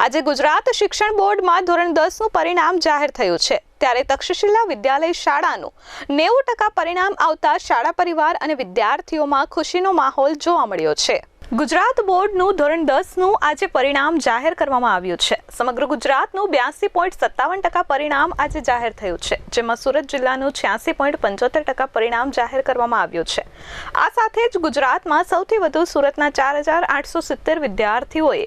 આજે ગુજરાત શિક્ષણ બોર્ડમાં ધોરણ દસનું પરિણામ જાહેર થયું છે. ત્યારે તક્ષશિલા વિદ્યાલય શાળાનું નેવું ટકા પરિણામ આવતા શાળા પરિવાર અને વિદ્યાર્થીઓમાં ખુશીનો માહોલ જોવા મળ્યો છે. ગુજરાત બોર્ડનું ધોરણ દસનું આજે પરિણામ જાહેર કરવામાં આવ્યું છે. સમગ્ર ગુજરાતનું બ્યાસી પોઈન્ટ સત્તાવન ટકા પરિણામ આજે જાહેર થયું છે, જેમાં સુરત જિલ્લાનું છ્યાસી પોઈન્ટ પંચોતેર ટકા પરિણામ જાહેર કરવામાં આવ્યું છે. આ સાથે જ ગુજરાતમાં સૌથી વધુ સુરતના ચાર હજાર આઠસો સિત્તેર વિદ્યાર્થીઓએ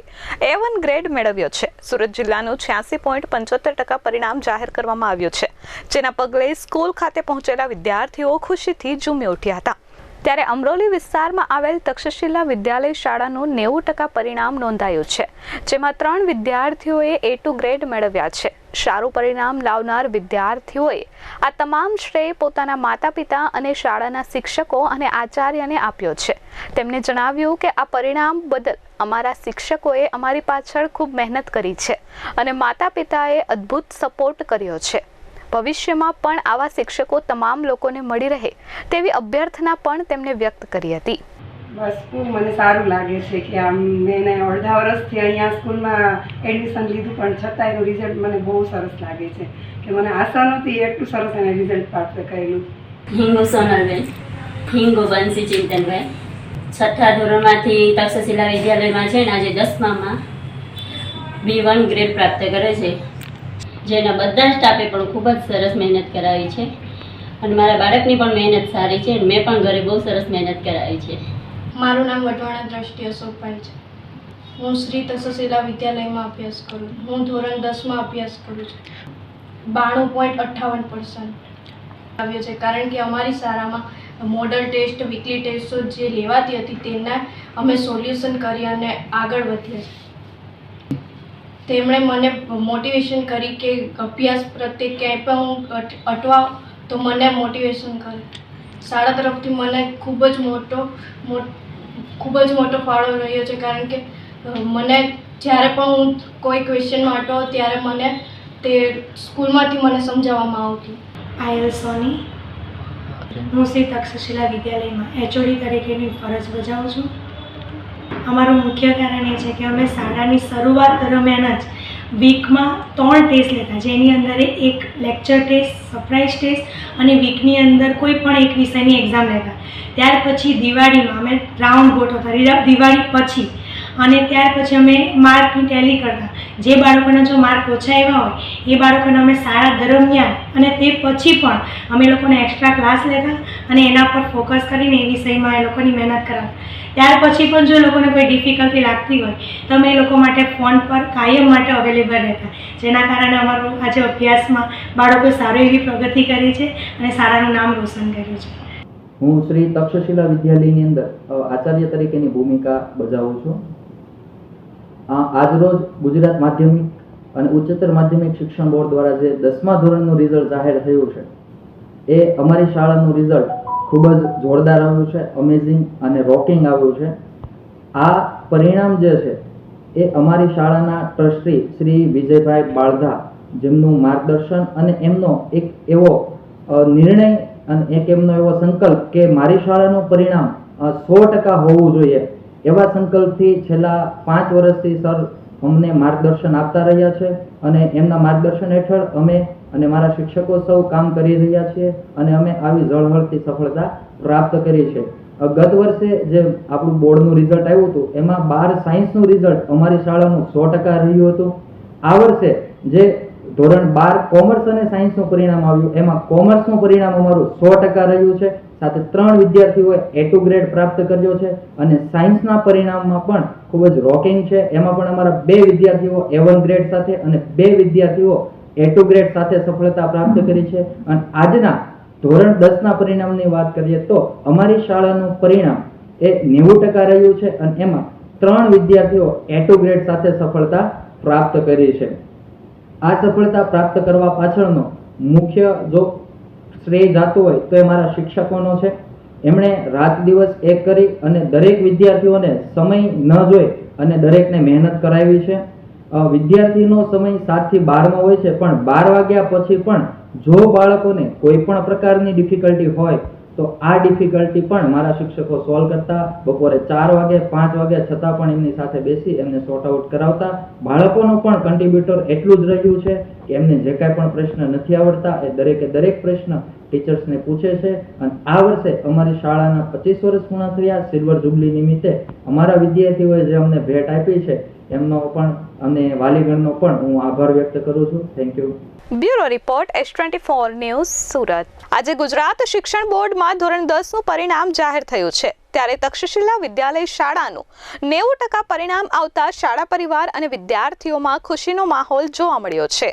એ વન ગ્રેડ મેળવ્યો છે. સુરત જિલ્લાનું છ્યાસી પોઈન્ટ પંચોતેર ટકા પરિણામ જાહેર કરવામાં આવ્યું છે, જેના પગલે સ્કૂલ ખાતે પહોંચેલા વિદ્યાર્થીઓ ખુશીથી ઝૂમી ઉઠ્યા હતા. ત્યારે અમરોલી વિસ્તારમાં આવેલ તક્ષશિલા વિદ્યાલય શાળાનું નેવું ટકા પરિણામ નોંધાયું છે, જેમાં ત્રણ વિદ્યાર્થીઓએ એ ટુ ગ્રેડ મેળવ્યા છે. સારું પરિણામ લાવનાર વિદ્યાર્થીઓએ આ તમામ શ્રેય પોતાના માતા પિતા અને શાળાના શિક્ષકો અને આચાર્યને આપ્યો છે. તેમણે જણાવ્યું કે આ પરિણામ બદલ અમારા શિક્ષકોએ અમારી પાછળ ખૂબ મહેનત કરી છે અને માતા પિતાએ અદ્ભુત સપોર્ટ કર્યો છે. ભવિષ્યમાં પણ આવા શિક્ષકો તમામ લોકોને મળી રહે તેવી અભ્યર્થના પણ તેમણે વ્યક્ત કરી હતી. બસ ખૂબ મને સારું લાગે છે કે આમ મેં અડધા વર્ષથી અહીંયા સ્કૂલમાં એડમિશન લીધું પણ છતાં એનું રિઝલ્ટ મને બહુ સરસ લાગે છે કે મને આશા નહોતી એટલું સરસ એને રિઝલ્ટ પ્રાપ્ત કરેલું હિંગો સોનલબેન હિંગો બંસી ચિંતનભાઈ છઠ્ઠા ધોરણમાંથી તક્ષશિલા વિદ્યાલયમાં છે ને આજે દસમામાં બી વન ગ્રેડ પ્રાપ્ત કરે છે. જેના બધા સ્ટાફે પણ ખૂબ જ સરસ મહેનત કરાવી છે. અને મારા બાળકની પણ મહેનત સારી છે અને મેં પણ ઘરે બહુ સરસ મહેનત કરાવી છે. મારું નામ વટવાણા દ્રષ્ટિ અશોકભાઈ છે. હું શ્રી તસશીલા વિદ્યાલયમાં અભ્યાસ કરું હું ધોરણ દસમાં અભ્યાસ કરું છું. બાણું પોઈન્ટ અઠ્ઠાવન પર્સન્ટ આવ્યો છે. કારણ કે અમારી શાળામાં મોડલ ટેસ્ટ વીકલી ટેસ્ટો જે લેવાતી હતી, તેના અમે સોલ્યુશન કરી અને આગળ વધ્યા છે. તેમણે મને મોટિવેશન કરી કે અભ્યાસ પ્રત્યે ક્યાંય પણ હું અટ- અટવા તો મને મોટિવેશન કરે. શાળા તરફથી મને ખૂબ જ મોટો મો- ખૂબ જ મોટો ફાળો રહ્યો છે કારણ કે મને જ્યારે પણ હું કોઈ ક્વેશ્ચનમાં અટો ત્યારે મને તે સ્કૂલમાંથી મને સમજાવવામાં આવતી. આયલ સોની હું શ્રી તક્ષશિલા વિદ્યાલયમાં એચઓડી તરીકેની ફરજ બજાવું છું. અમારું મુખ્ય કારણ એ છે કે અમે શાળાની શરૂઆત દરમિયાન જ વીકમાં ત્રણ ટેસ્ટ લેતા, જેની અંદર એક લેક્ચર ટેસ્ટ સરપ્રાઇઝ ટેસ્ટ અને વીકની અંદર કોઈ પણ એક વિષયની એક્ઝામ લેતા. ત્યાર પછી દિવાળીમાં અમે રાઉન્ડ ગોઠવતા. દિવાળી પછી અને ત્યાર પછી અમે માર્કની ટેલી કરતા. જે બાળકોના જો માર્ક ઓછા આવ્યા હોય, એ બાળકોને અમે શાળા દરમિયાન અને તે પછી પણ અમે લોકોને એક્સ્ટ્રા ક્લાસ લેતા અને એના પર ફોકસ કરીને એ વિષયમાં એ લોકોની મહેનત કરાવતા. ત્યાર પછી પણ જો લોકોને કોઈ ડિફિકલ્ટી લાગતી હોય, તો અમે એ લોકો માટે ફોન પર કાયમ માટે અવેલેબલ રહેતા. જેના કારણે અમારું આજે અભ્યાસમાં બાળકોએ સારી એવી પ્રગતિ કરી છે અને શાળાનું નામ રોશન કર્યું છે. હું શ્રી તક્ષશિલા વિદ્યાલયની અંદર આચાર્ય તરીકેની ભૂમિકા બજાવું છું. આજરોજ ગુજરાત માધ્યમિક અને ઉચ્ચતર માધ્યમિક શિક્ષણ બોર્ડ દ્વારા જે દસમા ધોરણનું રિઝલ્ટ જાહેર થયું છે, એ અમારી શાળાનું રિઝલ્ટ ખૂબ જ જોરદાર આવ્યું છે અમેઝિંગ અને રોકિંગ આવ્યું છે. આ પરિણામ જે છે, એ અમારી શાળાના ટ્રસ્ટી શ્રી વિજયભાઈ બાળધા જેમનું માર્ગદર્શન અને એમનો એક એવો નિર્ણય અને એક એમનો એવો સંકલ્પ કે મારી શાળાનું પરિણામ સો ટકા હોવું જોઈએ. એવા સંકલ્પથી છેલ્લા પાંચ વર્ષથી સર અમને માર્ગદર્શન આપતા રહ્યા છે અને એમના માર્ગદર્શન હેઠળ અમે અને મારા શિક્ષકો સૌ કામ કરી રહ્યા છીએ અને અમે આવી ઝળહળતી સફળતા પ્રાપ્ત કરી છે. ગત વર્ષે જે આપણું બોર્ડનું રિઝલ્ટ આવ્યું હતું, એમાં બાર સાયન્સનું રિઝલ્ટ અમારી શાળાનું સો ટકા રહ્યું હતું. આ વર્ષે જે ધોરણ બાર કોમર્સ અને સાયન્સનું પરિણામ આવ્યું, એમાં કોમર્સનું પરિણામ અમારું સો ટકા રહ્યું છે. સાથે ત્રણ વિદ્યાર્થીઓએ એ ટુ ગ્રેડ પ્રાપ્ત કર્યો છે અને સાયન્સના પરિણામમાં પણ ખૂબ જ રોકિંગ છે. એમાં પણ અમારા બે વિદ્યાર્થીઓ એ વન ગ્રેડ સાથે અને બે વિદ્યાર્થીઓ એ ટુ ગ્રેડ સાથે સફળતા પ્રાપ્ત કરી છે. અને આજના ધોરણ દસના પરિણામની વાત કરીએ તો અમારી શાળાનું પરિણામ એ નેવું ટકા રહ્યું છે અને એમાં ત્રણ વિદ્યાર્થીઓ એ ટુ ગ્રેડ સાથે સફળતા પ્રાપ્ત કરી છે. આ સફળતા પ્રાપ્ત કરવા પાછળનો મુખ્ય જો શ્રેય જાતો હોય તો એ મારા શિક્ષકોનો છે. એમણે રાત દિવસ એક કરી અને દરેક વિદ્યાર્થીઓને સમય ન જોઈ અને દરેકને મહેનત કરાવી છે. વિદ્યાર્થીનો સમય સાતથી બારમાં હોય છે, પણ બાર વાગ્યા પછી પણ જો બાળકોને કોઈ પણ પ્રકારની ડિફિકલ્ટી હોય તો આ ડિફિકલ્ટી પણ મારા શિક્ષકો સોલ્વ કરતા. બપોરે ચાર વાગે, પાંચ વાગે છતાં પણ એમની સાથે બેસી એમને સોર્ટ આઉટ કરાવતા. બાળકોનું પણ કન્ટ્રીબ્યુટર એટલું જ રહ્યું છે કે એમને જે કાંઈ પણ પ્રશ્ન નથી આવડતા એ દરેકે દરેક પ્રશ્ન ટીચર્સને પૂછે છે. અને આ વર્ષે અમારી શાળાના પચીસ વર્ષ પૂર્ણ થયા. સિલ્વર જુબલી નિમિત્તે અમારા વિદ્યાર્થીઓએ જે અમને ભેટ આપી છે એમનો પણ અને વાલીગણનો પણ હું આભાર વ્યક્ત કરું છું. Thank you bureau report S twenty four news Surat. આજે ગુજરાત શિક્ષણ બોર્ડમાં ધોરણ દસનું પરિણામ જાહેર થયું છે. ત્યારે તક્ષશિલા વિદ્યાલય શાળાનું નેવું ટકા પરિણામ આવતા શાળા પરિવાર અને વિદ્યાર્થીઓમાં ખુશીનો માહોલ જોવા મળ્યો છે.